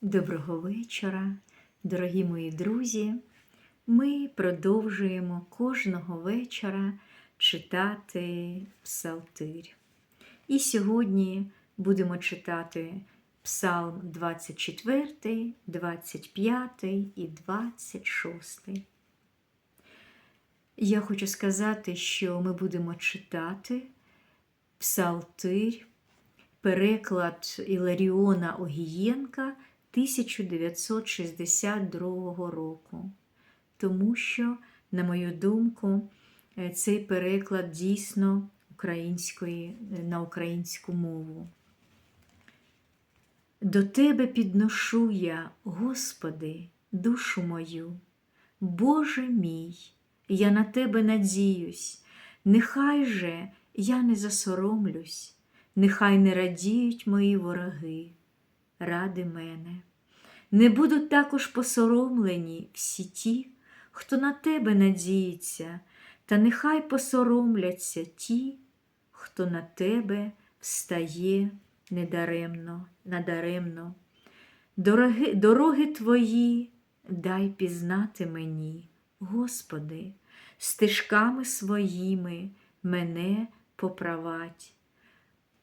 Доброго вечора, дорогі мої друзі. Ми продовжуємо кожного вечора читати Псалтир. І сьогодні будемо читати Псалм 24, 25 і 26. Я хочу сказати, що ми будемо читати Псалтир, переклад Іларіона Огієнка 1962 року. Тому що, на мою думку, е, цей переклад дійсно української, на українську мову. До Тебе підношу я, Господи, душу мою, Боже мій, я на Тебе надіюсь, нехай же я не засоромлюсь, нехай не радіють мої вороги ради мене. Не будуть також посоромлені всі ті, хто на тебе надіється, та нехай посоромляться ті, хто на тебе встає недаремно, надаремно. Дороги, дороги твої дай пізнати мені, Господи, стежками своїми мене поправать.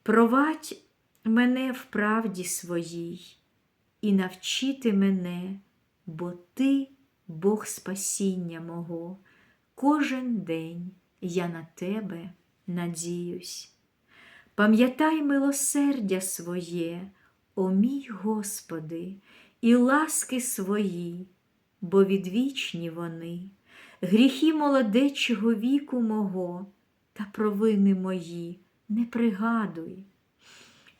Провадь мене в правді своїй і навчити мене, бо Ти, Бог спасіння мого, кожен день я на Тебе надіюсь. Пам'ятай милосердя своє, о мій Господи, і ласки свої, бо відвічні вони, гріхи молодечого віку мого та провини мої не пригадуй.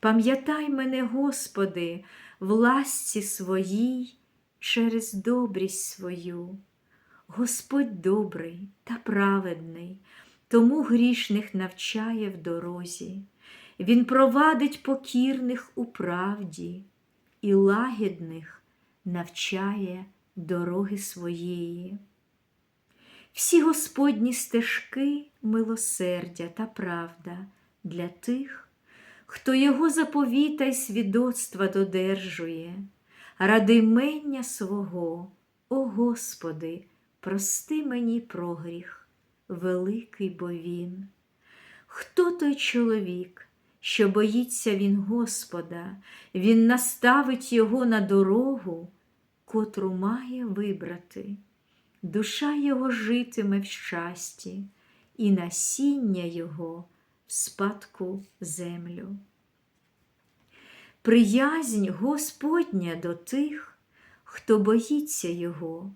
Пам'ятай мене, Господи, в ласці своїй через добрість свою. Господь добрий та праведний, тому грішних навчає в дорозі. Він провадить покірних у правді і лагідних навчає дороги своєї. Всі Господні стежки милосердя та правда для тих, хто його заповіта й свідоцтва додержує, ради мення свого, о Господи, прости мені прогріх, великий бо він. Хто той чоловік, що боїться він Господа, він наставить його на дорогу, котру має вибрати. Душа його житиме в щасті, і насіння його спадку землю. Приязнь Господня до тих, хто боїться Його,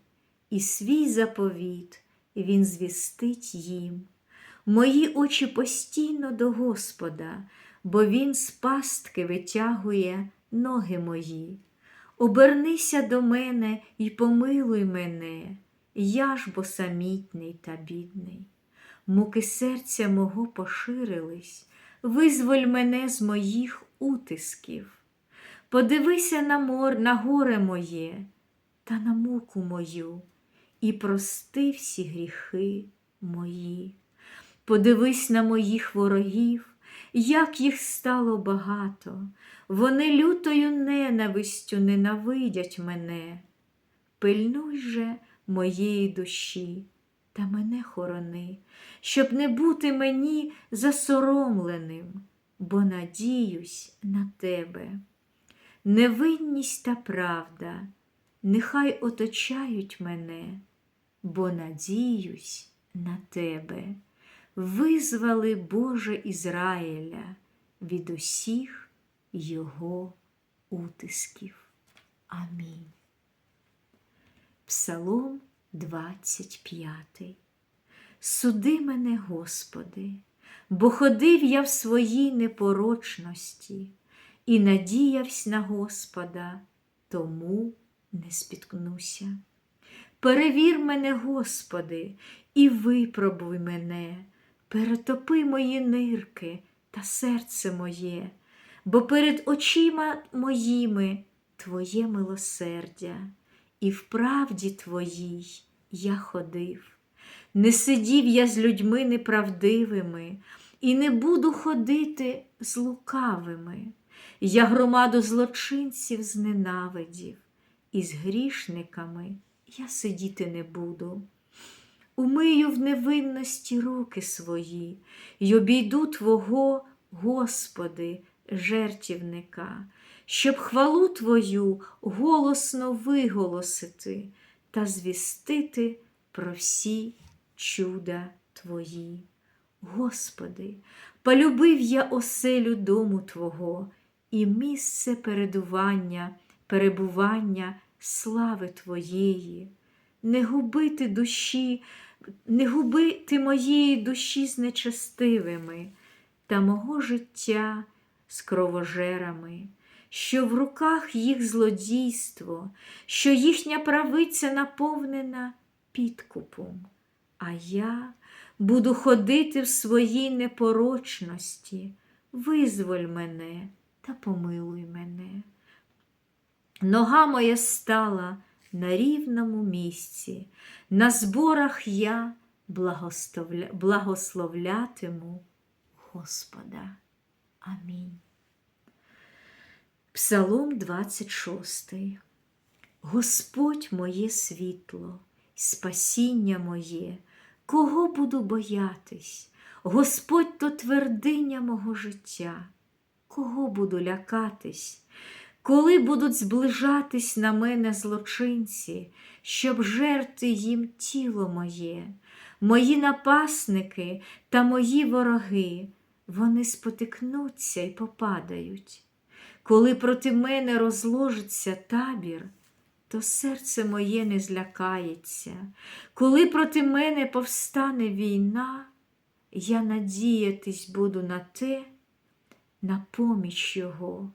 і свій заповіт Він звістить їм. Мої очі постійно до Господа, бо Він з пастки витягує ноги мої. Обернися до мене і помилуй мене, я ж бо самітний та бідний муки серця мого поширились, визволь мене з моїх утисків. Подивися на мор, на горе моє та на муку мою, і прости всі гріхи мої. Подивись на моїх ворогів, як їх стало багато, вони лютою ненавистю ненавидять мене. Пильнуй же моєї душі та мене хорони, щоб не бути мені засоромленим, бо надіюсь на тебе. Невинність та правда, нехай оточають мене, бо надіюсь на тебе. Визвали Боже Ізраїля від усіх його утисків. Амінь. Псалом 25. Суди мене, Господи, бо ходив я в своїй непорочності і надіявся на Господа, тому не спіткнуся. Перевір мене, Господи, і випробуй мене, перетопи мої нирки та серце моє, бо перед очима моїми Твоє милосердя і в правді твоїй я ходив. Не сидів я з людьми неправдивими, і не буду ходити з лукавими. я громаду злочинців зненавидів, і з грішниками я сидіти не буду. Умию в невинності руки свої й обійду Твого, Господи, жертівника, щоб хвалу Твою голосно виголосити та звістити про всі чуда Твої. Господи, полюбив я оселю дому Твого і місце передування, перебування слави Твоєї, не губити душі, не губити моєї душі з нечестивими та мого життя з кровожерами, що в руках їх злодійство, що їхня правиця наповнена підкупом, а я буду ходити в своїй непорочності, визволь мене та помилуй мене. Нога моя стала на рівному місці, на зборах я благословлятиму Господа. Амінь. Псалом 26. Господь моє світло, спасіння моє, кого буду боятись? Господь то твердиня мого життя, кого буду лякатись? Коли будуть зближатись на мене злочинці, щоб жерти їм тіло моє, мої напасники та мої вороги, вони спотикнуться і попадають. Коли проти мене розложиться табір, то серце моє не злякається. Коли проти мене повстане війна, я надіятись буду на те, на поміч Його.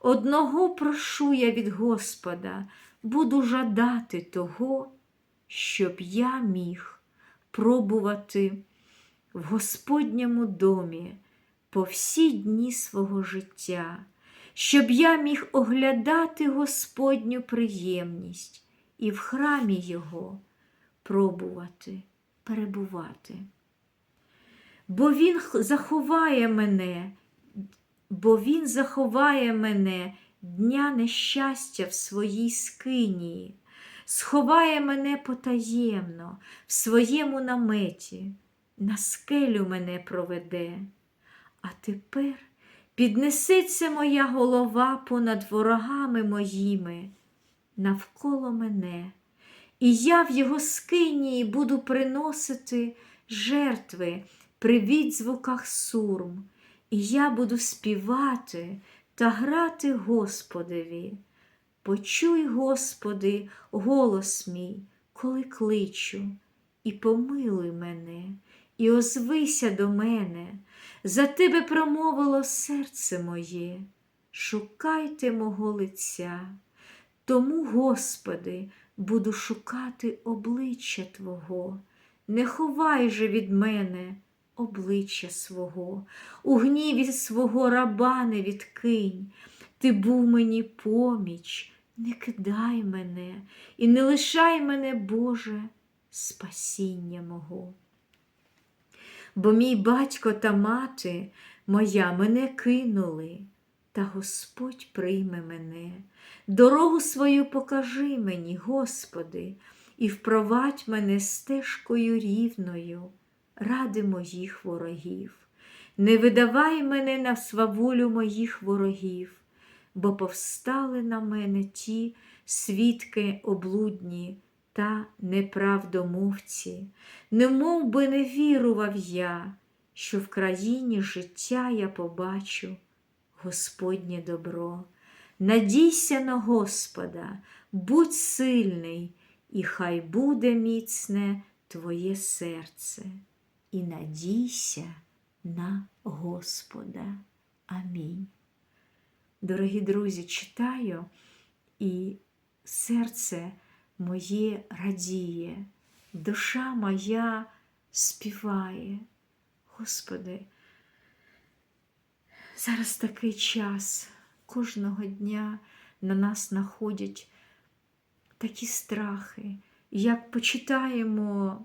Одного прошу я від Господа, буду жадати того, щоб я міг пробувати в Господньому домі по всі дні свого життя, щоб я міг оглядати Господню приємність і в храмі Його пробувати, перебувати. Бо Він заховає мене бо Він заховає мене дня нещастя в своїй скинії, сховає мене потаємно в своєму наметі, на скелю мене проведе. А тепер піднесеться моя голова понад ворогами моїми, навколо мене, і я в його скинії буду приносити жертви при відзвуках сурм. І я буду співати та грати Господеві. Почуй, Господи, голос мій, коли кличу, і помилуй мене, і озвися до мене, за тебе промовило серце моє, шукайте мого лиця. Тому, Господи, буду шукати обличчя Твого, не ховай же від мене обличчя свого, у гніві свого раба не відкинь, ти був мені поміч, не кидай мене. І не лишай мене, Боже, спасіння мого. Бо мій батько та мати моя мене кинули, та Господь прийме мене, дорогу свою покажи мені, Господи, і впровадь мене стежкою рівною ради моїх ворогів. Не видавай мене на сваволю моїх ворогів, бо повстали на мене ті свідки облудні та неправдомовці, не мов би не вірував я, що в країні життя я побачу Господнє добро. Надійся на Господа, будь сильний, і хай буде міцне твоє серце і надійся на Господа. Амінь. Дорогі друзі, читаю, і серце моє радіє, душа моя співає. Господи, зараз такий час кожного дня на нас находять такі страхи, як почитаємо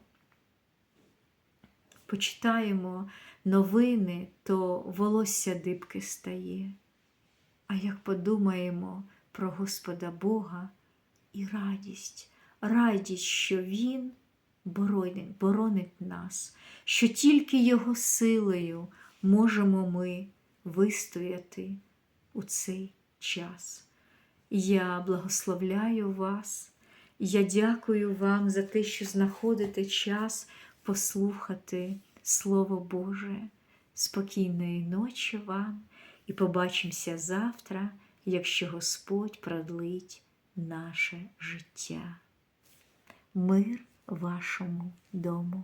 почитаємо новини, то волосся дибки стає. а як подумаємо про Господа Бога і радість, радість, що Він боронить, боронить нас, що тільки Його силою можемо ми вистояти у цей час. Я благословляю вас, я дякую вам за те, що знаходите час послухати Слово Боже. Спокійної ночі вам і побачимося завтра, якщо Господь продлить наше життя. Мир вашому дому.